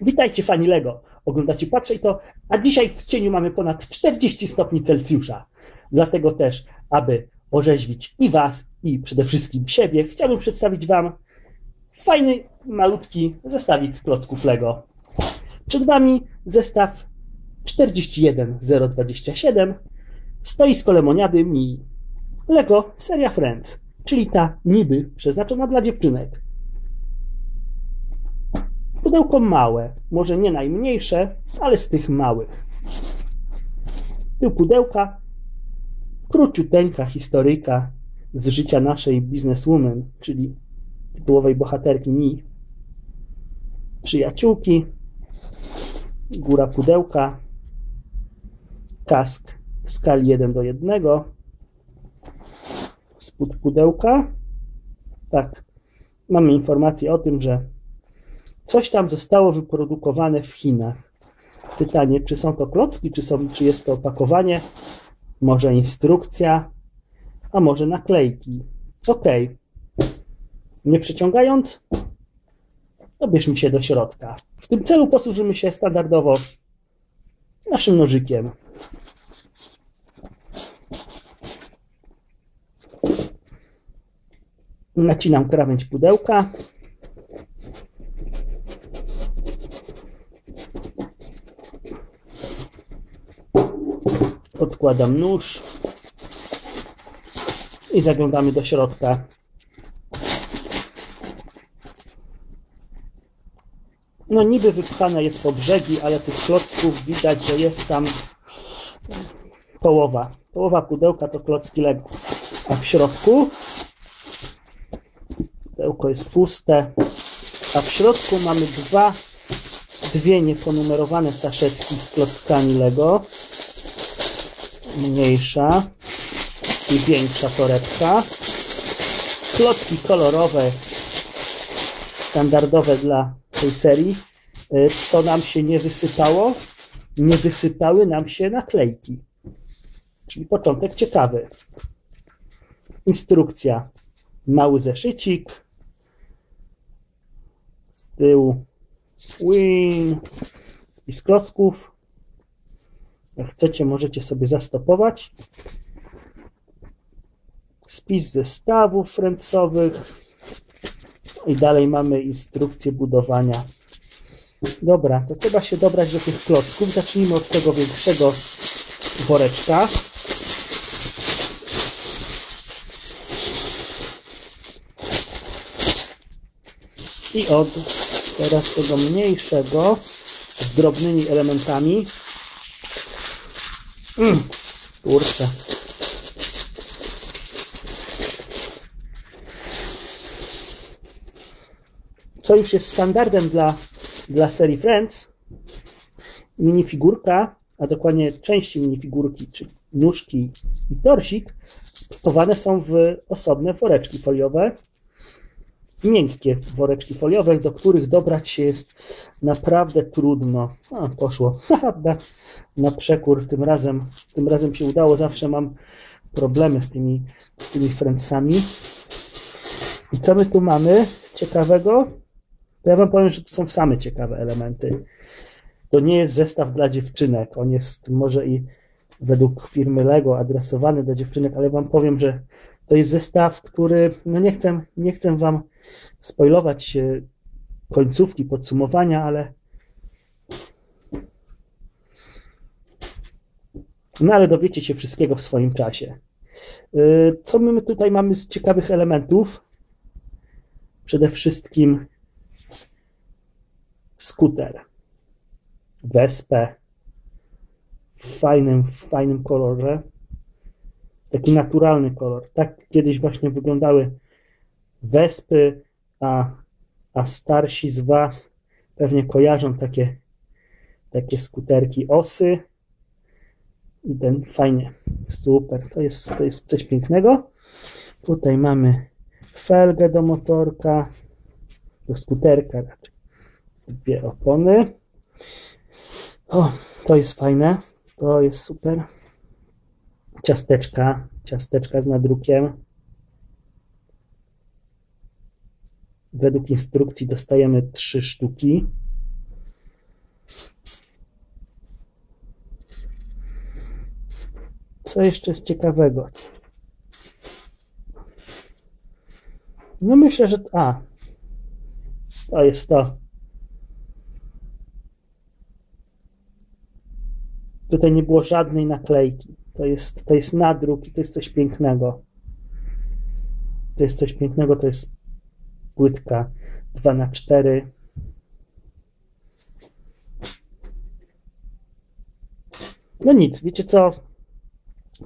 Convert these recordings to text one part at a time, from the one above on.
Witajcie fani Lego. Oglądacie Patrzę i to, a dzisiaj w cieniu mamy ponad 40 stopni Celsjusza. Dlatego też, aby orzeźwić i Was, i przede wszystkim siebie, chciałbym przedstawić Wam fajny, malutki zestawik klocków Lego. Przed Wami zestaw 41027, stoisko lemoniady Mi. Lego seria Friends, czyli ta niby przeznaczona dla dziewczynek. Pudełko małe, może nie najmniejsze, ale z tych małych. Tył pudełka króciuteńka historyjka z życia naszej bizneswoman, czyli tytułowej bohaterki Mi. Przyjaciółki, góra pudełka, kask w skali 1 do 1, spód pudełka. Tak, mamy informację o tym, że coś tam zostało wyprodukowane w Chinach. Pytanie, czy są to klocki, czy, są, czy jest to opakowanie, może instrukcja, a może naklejki. Ok. Nie przeciągając, dobierzmy się do środka. W tym celu posłużymy się standardowo naszym nożykiem. Nacinam krawędź pudełka. Odkładam nóż i zaglądamy do środka. No niby wypchane jest po brzegi, ale tych klocków widać, że jest tam połowa. Połowa pudełka to klocki Lego. A w środku pudełko jest puste, a w środku mamy dwa, dwie nieponumerowane saszetki z klockami Lego. Mniejsza i większa torebka. Klocki kolorowe, standardowe dla tej serii. Co nam się nie wysypało? Nie wysypały nam się naklejki. Czyli początek ciekawy. Instrukcja. Mały zeszycik. Z tyłu win. Spis klocków. Jak chcecie, możecie sobie zastopować. Spis zestawów ręcowych. I dalej mamy instrukcję budowania. Dobra, to trzeba się dobrać do tych klocków. Zacznijmy od tego większego woreczka. I od teraz tego mniejszego z drobnymi elementami. Mm, kurczę. Co już jest standardem dla, dla serii Friends, minifigurka, a dokładnie części minifigurki, czyli nóżki i torsik, pakowane są w osobne woreczki foliowe. Miękkie woreczki foliowe, do których dobrać się jest naprawdę trudno. A, poszło. na, na przekór tym razem, tym razem się udało. Zawsze mam problemy z tymi, z tymi friendsami. I co my tu mamy ciekawego? To ja wam powiem, że to są same ciekawe elementy. To nie jest zestaw dla dziewczynek. On jest może i według firmy Lego adresowany do dziewczynek, ale wam powiem, że to jest zestaw, który, no nie chcę, nie chcę wam spoilować końcówki, podsumowania, ale no ale dowiecie się wszystkiego w swoim czasie. Co my tutaj mamy z ciekawych elementów? Przede wszystkim skuter, wespę w fajnym, w fajnym kolorze. Taki naturalny kolor. Tak kiedyś właśnie wyglądały wespy, a, a starsi z Was pewnie kojarzą takie, takie skuterki osy. I ten fajnie, super. To jest, to jest coś pięknego. Tutaj mamy felgę do motorka, do skuterka raczej. Dwie opony. O, to jest fajne. To jest super. Ciasteczka. Ciasteczka z nadrukiem. Według instrukcji dostajemy trzy sztuki. Co jeszcze jest ciekawego? No myślę, że. A. To jest to. Tutaj nie było żadnej naklejki. To jest, to jest nadruk i to jest coś pięknego. To jest coś pięknego, to jest płytka 2 na 4 No nic, wiecie co?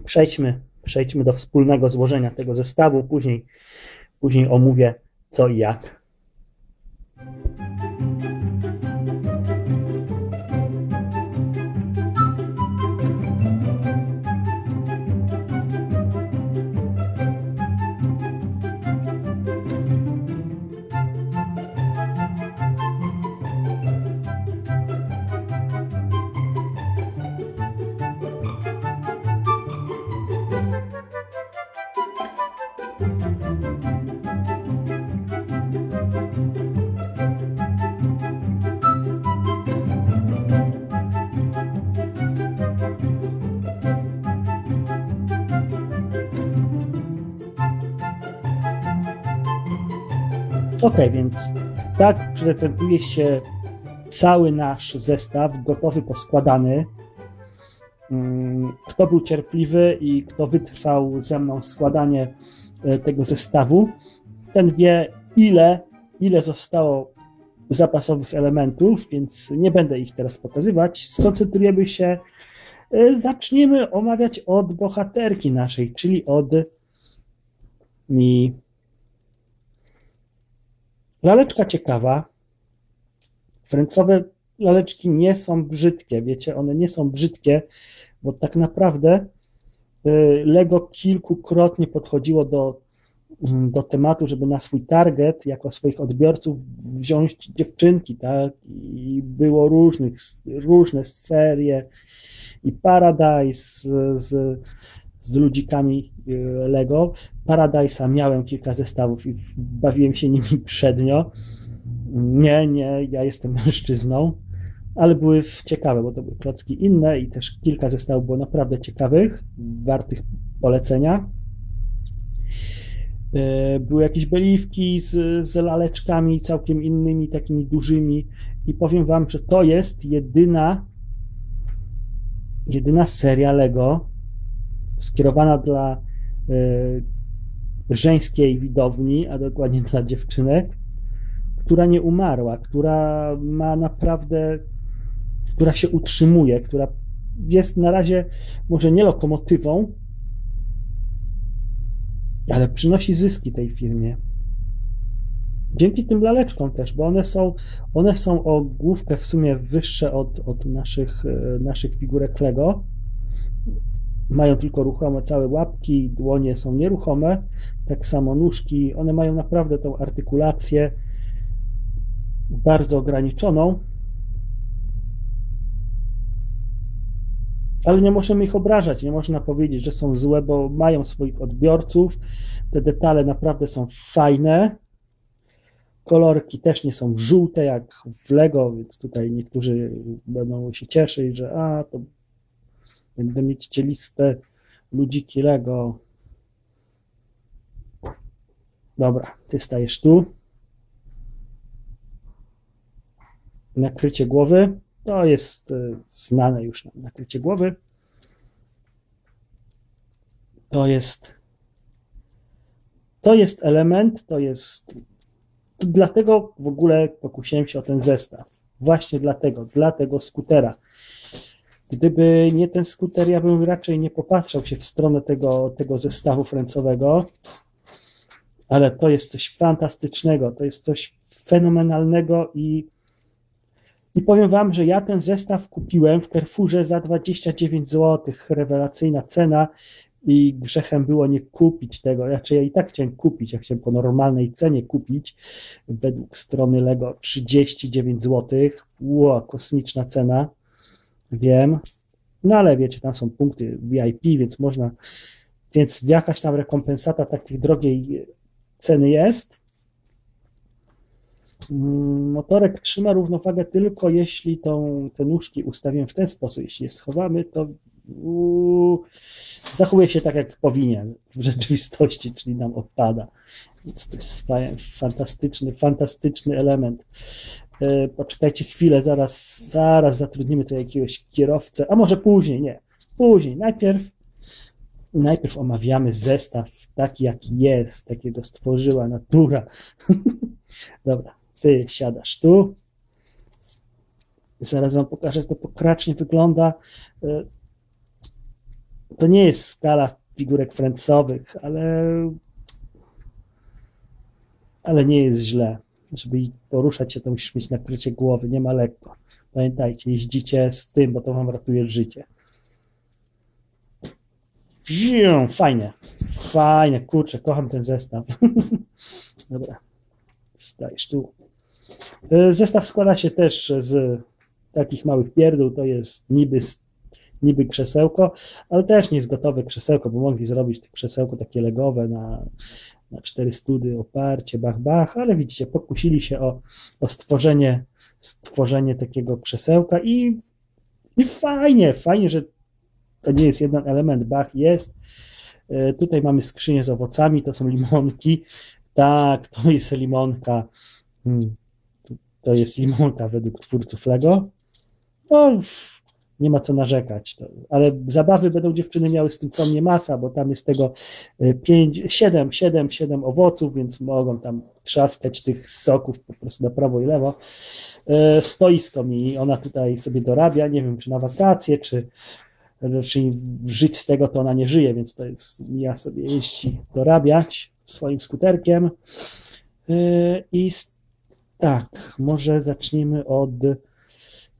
Przejdźmy, przejdźmy do wspólnego złożenia tego zestawu. Później, później omówię co i jak. Ok, więc tak prezentuje się cały nasz zestaw, gotowy, poskładany. Mm, kto był cierpliwy i kto wytrwał ze mną składanie e, tego zestawu, ten wie, ile, ile zostało zapasowych elementów, więc nie będę ich teraz pokazywać. Skoncentrujemy się, e, zaczniemy omawiać od bohaterki naszej, czyli od mi Laleczka ciekawa. Fręcowe laleczki nie są brzydkie, wiecie, one nie są brzydkie, bo tak naprawdę y, Lego kilkukrotnie podchodziło do, mm, do tematu, żeby na swój target, jako swoich odbiorców, wziąć dziewczynki, tak? I było różnych, różne serie i Paradise z, z ludzikami y, Lego. Paradise'a miałem kilka zestawów i bawiłem się nimi przednio. Nie, nie, ja jestem mężczyzną, ale były ciekawe, bo to były klocki inne i też kilka zestawów było naprawdę ciekawych, wartych polecenia. Y, były jakieś beliwki z, z laleczkami całkiem innymi, takimi dużymi i powiem wam, że to jest jedyna jedyna seria Lego, skierowana dla y, żeńskiej widowni, a dokładnie dla dziewczynek, która nie umarła, która ma naprawdę, która się utrzymuje, która jest na razie może nie lokomotywą, ale przynosi zyski tej firmie. Dzięki tym laleczkom też, bo one są, one są o główkę w sumie wyższe od, od naszych, y, naszych figurek Lego mają tylko ruchome całe łapki, dłonie są nieruchome, tak samo nóżki, one mają naprawdę tą artykulację bardzo ograniczoną, ale nie możemy ich obrażać, nie można powiedzieć, że są złe, bo mają swoich odbiorców, te detale naprawdę są fajne, kolorki też nie są żółte jak w Lego, więc tutaj niektórzy będą się cieszyć, że a, to Będę mieć cieliste ludziki Lego. Dobra, ty stajesz tu. Nakrycie głowy. To jest e, znane już nakrycie głowy. To jest to jest element, to jest dlatego w ogóle pokusiłem się o ten zestaw. Właśnie dlatego, dla tego skutera. Gdyby nie ten skuter, ja bym raczej nie popatrzał się w stronę tego, tego zestawu francowego, ale to jest coś fantastycznego, to jest coś fenomenalnego i, i powiem Wam, że ja ten zestaw kupiłem w Carrefourze za 29 zł, rewelacyjna cena i grzechem było nie kupić tego. Raczej ja i tak chciałem kupić, ja chciałem po normalnej cenie kupić, według strony Lego 39 zł. Ło, kosmiczna cena, wiem. No ale wiecie, tam są punkty VIP, więc można, więc jakaś tam rekompensata takiej drogiej ceny jest. Mm, motorek trzyma równowagę tylko jeśli tą, te nóżki ustawimy w ten sposób. Jeśli je schowamy, to uu, zachowuje się tak, jak powinien w rzeczywistości, czyli nam odpada. To jest fantastyczny, fantastyczny element. E, poczekajcie chwilę, zaraz, zaraz zatrudnimy tu jakiegoś kierowcę, a może później, nie, później. Najpierw, najpierw omawiamy zestaw taki, jaki jest, takiego stworzyła natura. Dobra, ty siadasz tu. Zaraz wam pokażę, jak to pokracznie wygląda. E, to nie jest skala figurek fręcowych, ale, ale nie jest źle. Żeby poruszać się, to musisz mieć nakrycie głowy, nie ma lekko. Pamiętajcie, jeździcie z tym, bo to wam ratuje życie. Fajnie, fajnie, kurczę, kocham ten zestaw. Dobra, stajesz tu. E, zestaw składa się też z takich małych pierdół, to jest niby, niby krzesełko, ale też nie jest gotowe krzesełko, bo mogli zrobić to krzesełko takie legowe na, na cztery study, oparcie, bach, bach, ale widzicie, pokusili się o, o stworzenie, stworzenie takiego krzesełka i, i fajnie, fajnie, że to nie jest jeden element, bach jest. E, tutaj mamy skrzynię z owocami, to są limonki. Tak, to jest limonka. Hmm to jest limonka według twórców Lego. No, nie ma co narzekać. Ale zabawy będą dziewczyny miały z tym co mnie masa, bo tam jest tego 5, 7, 7, 7 owoców, więc mogą tam trzaskać tych soków po prostu na prawo i lewo. E, stoisko mi ona tutaj sobie dorabia, nie wiem czy na wakacje, czy, czy żyć z tego to ona nie żyje, więc to jest ja sobie jeździ dorabiać swoim skuterkiem. E, I tak, może zacznijmy od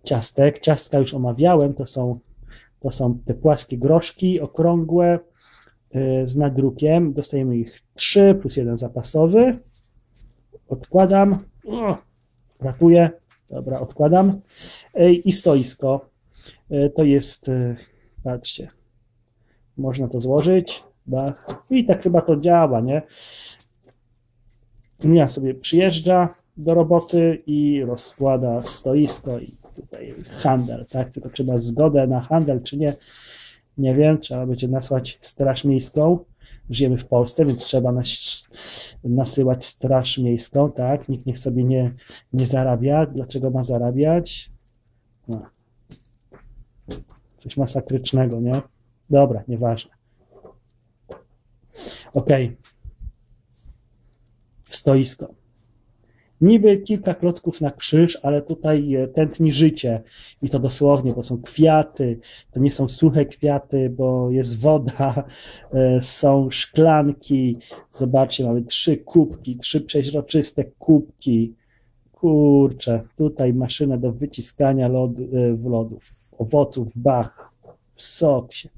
ciastek. Ciastka już omawiałem, to są, to są te płaskie groszki okrągłe y, z nadrukiem. Dostajemy ich trzy plus jeden zapasowy. Odkładam. Ratuję. Dobra, odkładam. I stoisko. Y, to jest, y, patrzcie, można to złożyć. I tak chyba to działa, nie? Ja sobie przyjeżdża, do roboty i rozkłada stoisko i tutaj handel, tak? Tylko trzeba zgodę na handel, czy nie, nie wiem, trzeba będzie nasłać straż miejską. Żyjemy w Polsce, więc trzeba nas, nasyłać straż miejską, tak? Nikt niech sobie nie, nie zarabia. Dlaczego ma zarabiać? No. Coś masakrycznego, nie? Dobra, nieważne. Ok. Stoisko niby kilka klocków na krzyż, ale tutaj e, tętni życie. I to dosłownie, bo są kwiaty, to nie są suche kwiaty, bo jest woda, e, są szklanki, zobaczcie, mamy trzy kubki, trzy przeźroczyste kubki, kurczę, tutaj maszyna do wyciskania lod, e, lodów, owoców, bach, sok się,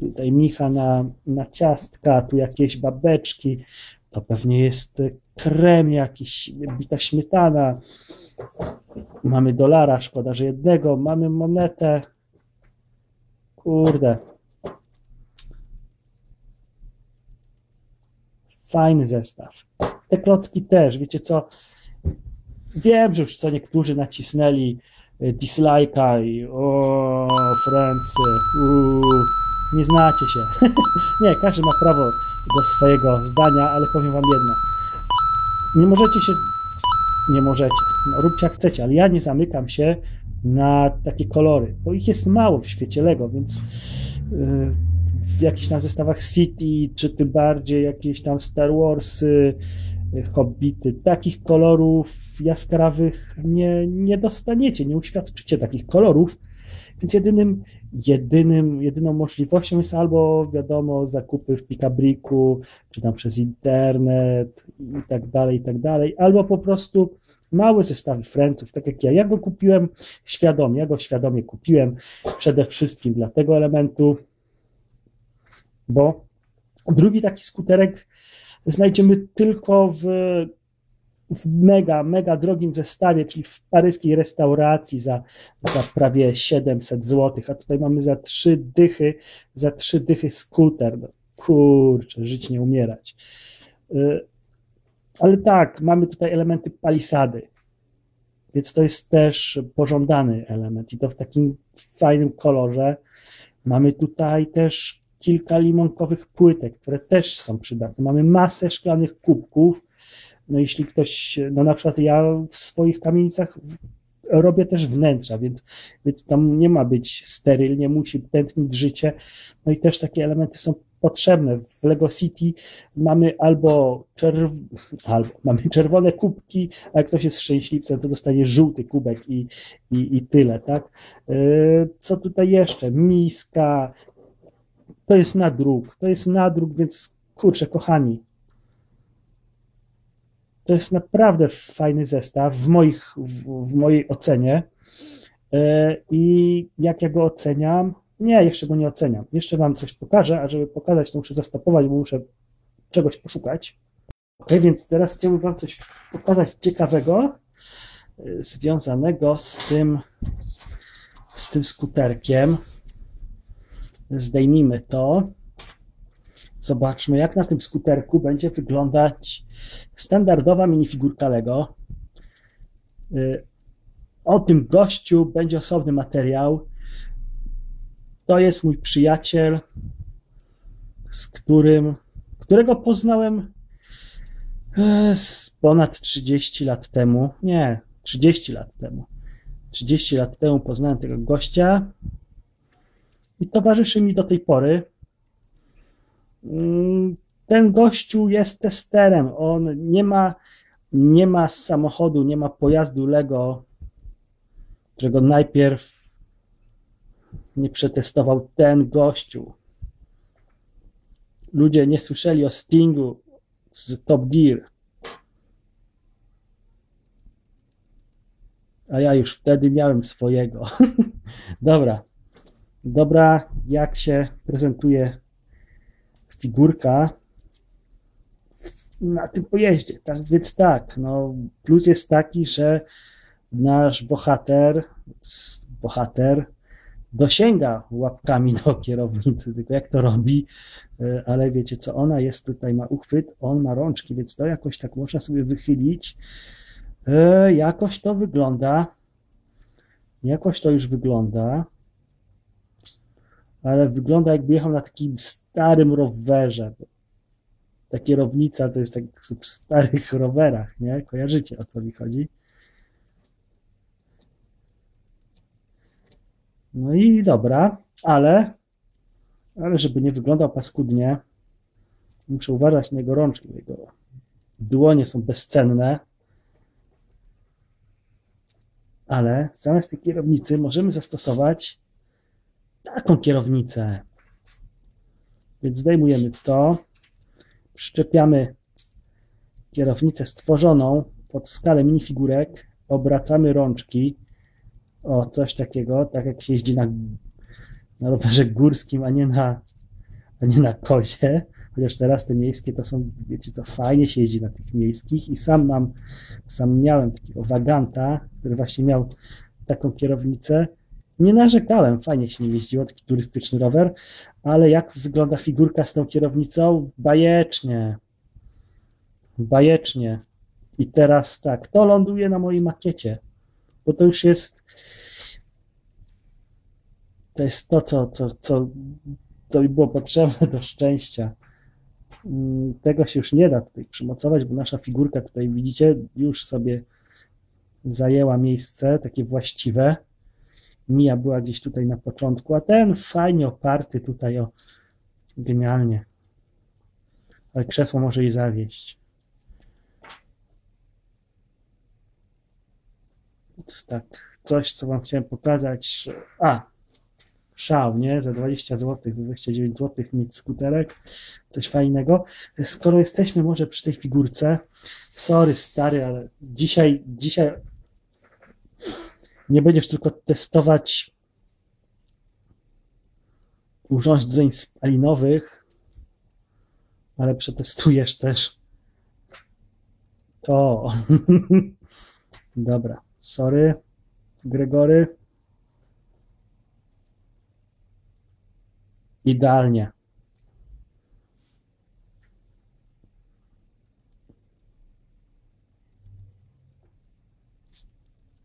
tutaj micha na, na ciastka, tu jakieś babeczki, to pewnie jest krem jakiś, bita śmietana. Mamy dolara, szkoda, że jednego. Mamy monetę. Kurde. Fajny zestaw. Te klocki też, wiecie co? Wiem, że już co niektórzy nacisnęli e, dislike'a i o, Francy, nie znacie się. nie, każdy ma prawo do swojego zdania, ale powiem wam jedno. Nie możecie się. Nie możecie. No, róbcie jak chcecie, ale ja nie zamykam się na takie kolory, bo ich jest mało w świecie Lego, więc yy, w jakichś tam zestawach City, czy tym bardziej jakieś tam Star Warsy, yy, Hobbity, takich kolorów jaskrawych nie, nie dostaniecie, nie uświadczycie takich kolorów, więc jedynym, jedynym, jedyną możliwością jest albo, wiadomo, zakupy w Pikabriku, czy tam przez internet i tak dalej, i tak dalej, albo po prostu małe zestawy Franców, tak jak ja. Ja go kupiłem świadomie, ja go świadomie kupiłem przede wszystkim dla tego elementu, bo drugi taki skuterek znajdziemy tylko w, w mega, mega drogim zestawie, czyli w paryskiej restauracji za, za prawie 700 zł, a tutaj mamy za trzy dychy, za trzy dychy skuter. No, kurczę, żyć nie umierać. Y, ale tak, mamy tutaj elementy palisady, więc to jest też pożądany element i to w takim fajnym kolorze. Mamy tutaj też kilka limonkowych płytek, które też są przydatne. Mamy masę szklanych kubków. No jeśli ktoś, no na przykład ja w swoich kamienicach robię też wnętrza, więc, więc tam nie ma być sterylnie, musi tętnić życie. No i też takie elementy są potrzebne. W Lego City mamy albo, czerw... albo mamy czerwone kubki, a jak ktoś jest szczęśliwcem, to dostanie żółty kubek i, i, i tyle, tak? Yy, co tutaj jeszcze? Miska. To jest nadruk. To jest nadruk, więc kurczę, kochani. To jest naprawdę fajny zestaw w, moich, w, w mojej ocenie. Yy, I jak ja go oceniam? Nie, jeszcze go nie oceniam. Jeszcze Wam coś pokażę, a żeby pokazać, to muszę zastopować, bo muszę czegoś poszukać. Ok, więc teraz chciałbym Wam coś pokazać ciekawego, y, związanego z tym, z tym skuterkiem. Zdejmijmy to. Zobaczmy, jak na tym skuterku będzie wyglądać standardowa minifigurka Lego. Y, o tym gościu będzie osobny materiał. To jest mój przyjaciel, z którym, którego poznałem e, ponad 30 lat temu. Nie, 30 lat temu. 30 lat temu poznałem tego gościa i towarzyszy mi do tej pory. Mm, ten gościu jest testerem. On nie ma, nie ma samochodu, nie ma pojazdu Lego, którego najpierw nie przetestował ten gościu. Ludzie nie słyszeli o Stingu z Top Gear. A ja już wtedy miałem swojego. Dobra. Dobra, jak się prezentuje figurka na tym pojeździe. Tak, więc tak, no, plus jest taki, że nasz bohater, bohater dosięga łapkami do kierownicy, tylko jak to robi, e, ale wiecie co, ona jest tutaj, ma uchwyt, on ma rączki, więc to jakoś tak można sobie wychylić. E, jakoś to wygląda, jakoś to już wygląda, ale wygląda jakby jechał na takim starym rowerze. Ta kierownica to jest tak w starych rowerach, nie? Kojarzycie o co mi chodzi? No i dobra, ale, ale żeby nie wyglądał paskudnie, muszę uważać na jego rączki. Jego dłonie są bezcenne. Ale zamiast tej kierownicy możemy zastosować taką kierownicę. Więc zdejmujemy to, przyczepiamy kierownicę stworzoną pod skalę minifigurek, obracamy rączki o, coś takiego, tak jak się jeździ na, na rowerze górskim, a nie na, a nie na kozie. Chociaż teraz te miejskie to są, wiecie co, fajnie się jeździ na tych miejskich i sam mam, sam miałem takiego waganta, który właśnie miał taką kierownicę. Nie narzekałem, fajnie się nie jeździło, taki turystyczny rower, ale jak wygląda figurka z tą kierownicą? Bajecznie. Bajecznie. I teraz tak, to ląduje na mojej makiecie, bo to już jest to jest to, co, co, co to było potrzebne do szczęścia. Mm, tego się już nie da tutaj przymocować, bo nasza figurka tutaj widzicie już sobie zajęła miejsce takie właściwe. Mija była gdzieś tutaj na początku, a ten fajnie oparty tutaj o genialnie. Ale krzesło może jej zawieść. Więc tak, coś, co wam chciałem pokazać. A, szał, nie? Za 20 zł, za 29 zł mieć skuterek, coś fajnego. Skoro jesteśmy może przy tej figurce, sorry stary, ale dzisiaj, dzisiaj nie będziesz tylko testować urządzeń spalinowych, Ale przetestujesz też to. Dobra, sorry, Gregory. Idealnie.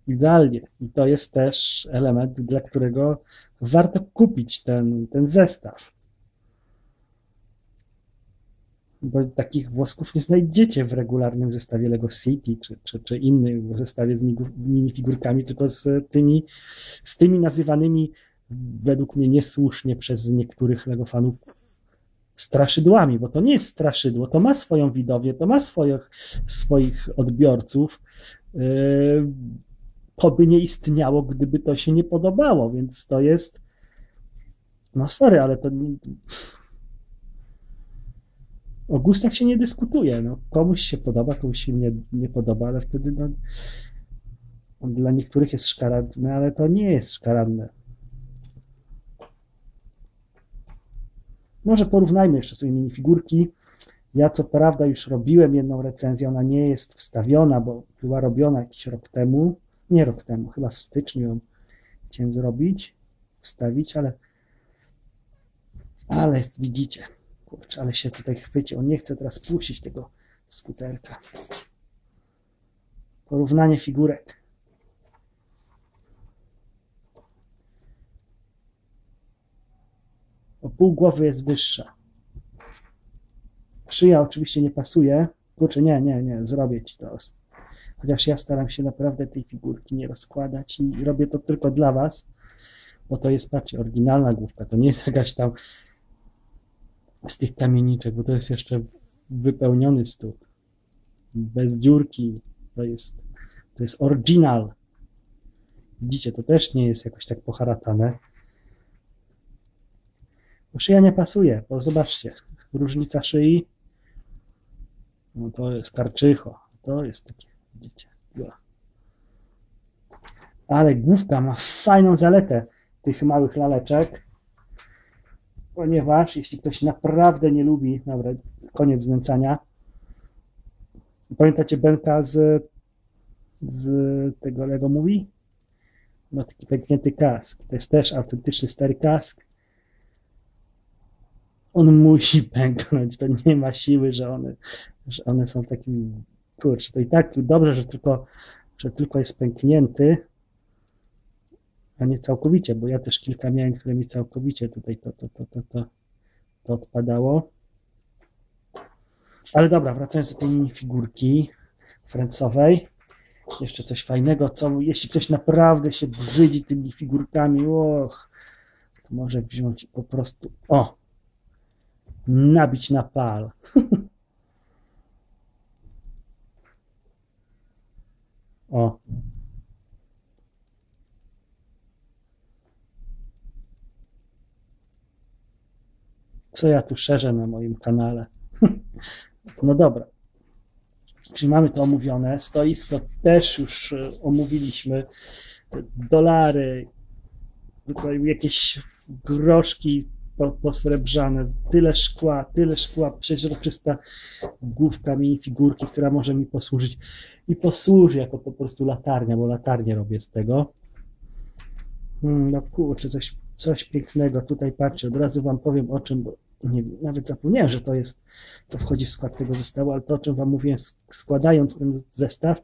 Idealnie. I to jest też element, dla którego warto kupić ten, ten zestaw. Bo takich włosków nie znajdziecie w regularnym zestawie Lego City czy, czy, czy innym zestawie z minifigurkami, tylko z tymi, z tymi nazywanymi według mnie niesłusznie przez niektórych Lego fanów straszydłami, bo to nie jest straszydło, to ma swoją widownię, to ma swoich, swoich odbiorców. Yy, to by nie istniało, gdyby to się nie podobało, więc to jest. No sorry, ale to. O gustach się nie dyskutuje. No, komuś się podoba, komuś się nie, nie podoba, ale wtedy no, dla niektórych jest szkaradne, ale to nie jest szkaradne. Może porównajmy jeszcze sobie minifigurki. Ja co prawda już robiłem jedną recenzję, ona nie jest wstawiona, bo była robiona jakiś rok temu nie rok temu, chyba w styczniu ją chciałem zrobić, wstawić, ale ale widzicie, kurczę, ale się tutaj chwyci. On nie chce teraz puścić tego skuterka. Porównanie figurek. O pół głowy jest wyższa. Szyja oczywiście nie pasuje. Kurczę, nie, nie, nie, zrobię ci to chociaż ja staram się naprawdę tej figurki nie rozkładać i robię to tylko dla Was, bo to jest, patrzcie, oryginalna główka, to nie jest jakaś tam z tych kamieniczek, bo to jest jeszcze wypełniony stół, bez dziurki, to jest, to jest oryginal. Widzicie, to też nie jest jakoś tak poharatane. Bo szyja nie pasuje, bo zobaczcie, różnica szyi, no to jest karczycho, to jest takie Widzicie? Ale główka ma fajną zaletę tych małych laleczek, ponieważ jeśli ktoś naprawdę nie lubi, dobra, koniec znęcania. Pamiętacie Benka z, z tego Lego mówi? No taki pęknięty kask. To jest też autentyczny stary kask. On musi pęknąć. To nie ma siły, że one, że one są takim kurczę, to i tak dobrze, że tylko, że tylko jest pęknięty, a nie całkowicie, bo ja też kilka miałem, które mi całkowicie tutaj to, to, to, to, to, to odpadało. Ale dobra, wracając do tej figurki francowej. Jeszcze coś fajnego, co jeśli ktoś naprawdę się brzydzi tymi figurkami, och, to może wziąć po prostu, o, nabić na pal. O. Co ja tu szerzę na moim kanale? No dobra. Czyli mamy to omówione. Stoisko też już e, omówiliśmy. Dolary, tutaj jakieś groszki posrebrzane, tyle szkła, tyle szkła, przeźroczysta główka minifigurki, która może mi posłużyć i posłuży jako po prostu latarnia, bo latarnię robię z tego. Hmm, no kurczę, coś, coś pięknego. Tutaj patrzcie, od razu wam powiem o czym, bo nie, nawet zapomniałem, że to jest, to wchodzi w skład tego zestawu, ale to o czym wam mówiłem, składając ten zestaw,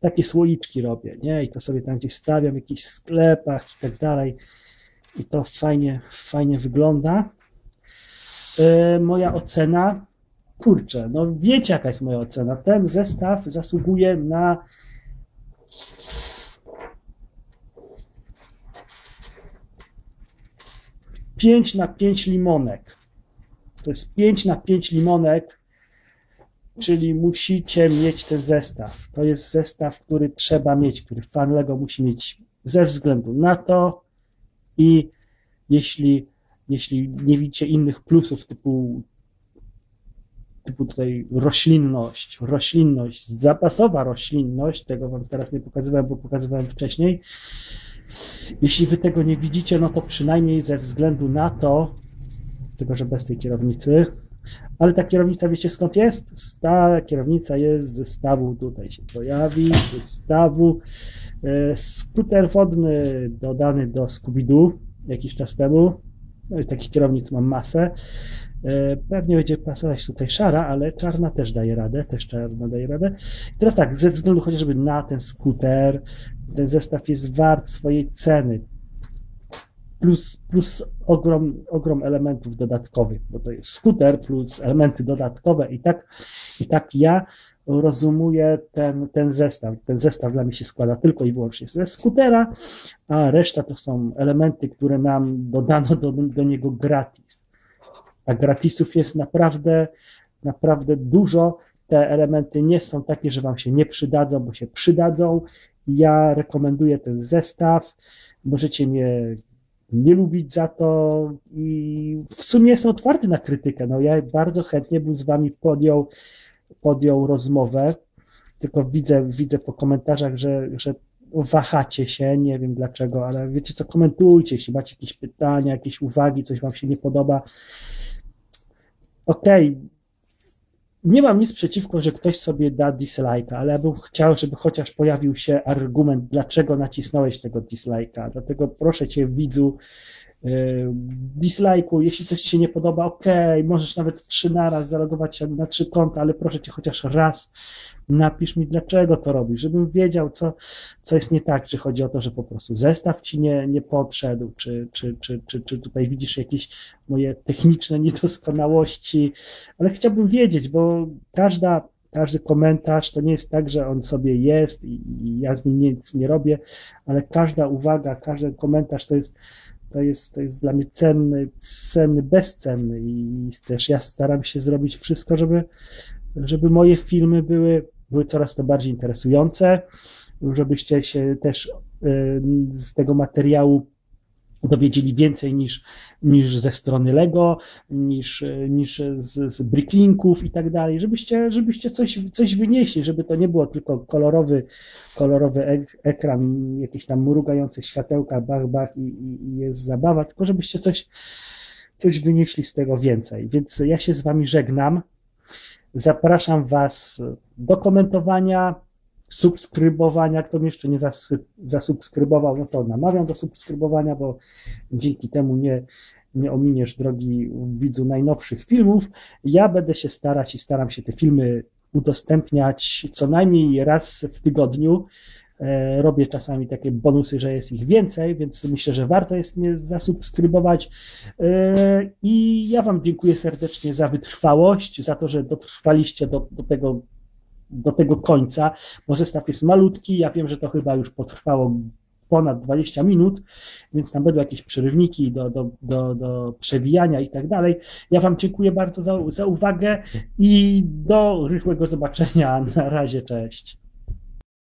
takie słoiczki robię, nie? I to sobie tam gdzieś stawiam w jakichś sklepach i tak dalej i to fajnie, fajnie wygląda. Yy, moja ocena, kurczę, no wiecie jaka jest moja ocena. Ten zestaw zasługuje na pięć na pięć limonek. To jest pięć na pięć limonek, czyli musicie mieć ten zestaw. To jest zestaw, który trzeba mieć, który fan Lego musi mieć ze względu na to, i jeśli, jeśli nie widzicie innych plusów typu, typu tutaj roślinność, roślinność, zapasowa roślinność, tego wam teraz nie pokazywałem, bo pokazywałem wcześniej. Jeśli wy tego nie widzicie, no to przynajmniej ze względu na to, tylko że bez tej kierownicy, Ale ta kierownica, wiecie skąd jest? Ta kierownica jest z zestawu, tutaj się pojawi, z zestawu. E, skuter wodny dodany do Scooby-Doo jakiś czas temu. I takich kierownic mam masę. E, pewnie będzie pasować tutaj szara, ale czarna też daje radę, też czarna daje radę. I teraz tak, ze względu chociażby na ten skuter, ten zestaw jest wart swojej ceny. Plus, plus ogrom, ogrom elementów dodatkowych, bo to jest skuter plus elementy dodatkowe i tak, i tak ja rozumuję ten, ten zestaw. Ten zestaw dla mnie się składa tylko i wyłącznie ze skutera, a reszta to są elementy, które nam dodano do, do niego gratis. A gratisów jest naprawdę, naprawdę dużo. Te elementy nie są takie, że Wam się nie przydadzą, bo się przydadzą. Ja rekomenduję ten zestaw. Możecie mnie nie lubić za to i w sumie jestem otwarty na krytykę. No ja bardzo chętnie bym z Wami podjął, podjął rozmowę, tylko widzę, widzę po komentarzach, że, że wahacie się, nie wiem dlaczego, ale wiecie co, komentujcie, jeśli macie jakieś pytania, jakieś uwagi, coś Wam się nie podoba. Okej, okay. Nie mam nic przeciwko, że ktoś sobie da dislike'a, ale ja bym chciał, żeby chociaż pojawił się argument, dlaczego nacisnąłeś tego dislike'a. Dlatego proszę Cię, widzu, dislike'u, jeśli coś Ci się nie podoba, ok, możesz nawet trzy naraz zalogować się na trzy konta, ale proszę Cię chociaż raz napisz mi, dlaczego to robisz, żebym wiedział, co, co jest nie tak, czy chodzi o to, że po prostu zestaw Ci nie, nie podszedł, czy, czy, czy, czy, czy tutaj widzisz jakieś moje techniczne niedoskonałości, ale chciałbym wiedzieć, bo każda każdy komentarz to nie jest tak, że on sobie jest i, i ja z nim nic nie robię, ale każda uwaga, każdy komentarz to jest to jest, to jest dla mnie cenny, cenny, bezcenny i też ja staram się zrobić wszystko, żeby, żeby moje filmy były, były coraz to bardziej interesujące, żebyście się też y, z tego materiału dowiedzieli więcej niż, niż ze strony Lego, niż, niż z, z bricklinków i tak dalej, żebyście, żebyście coś, coś wynieśli, żeby to nie było tylko kolorowy, kolorowy ekran, jakieś tam mrugające światełka, bach, bach i, i jest zabawa, tylko żebyście coś, coś wynieśli z tego więcej. Więc ja się z Wami żegnam. Zapraszam Was do komentowania, subskrybowania. Kto mnie jeszcze nie zasubskrybował, no to namawiam do subskrybowania, bo dzięki temu nie, nie ominiesz drogi widzu najnowszych filmów. Ja będę się starać i staram się te filmy udostępniać co najmniej raz w tygodniu. E, robię czasami takie bonusy, że jest ich więcej, więc myślę, że warto jest mnie zasubskrybować. E, I ja Wam dziękuję serdecznie za wytrwałość, za to, że dotrwaliście do, do tego do tego końca, bo zestaw jest malutki. Ja wiem, że to chyba już potrwało ponad 20 minut, więc tam będą jakieś przerywniki do, do, do, do przewijania i tak dalej. Ja Wam dziękuję bardzo za, za uwagę i do rychłego zobaczenia. Na razie, cześć.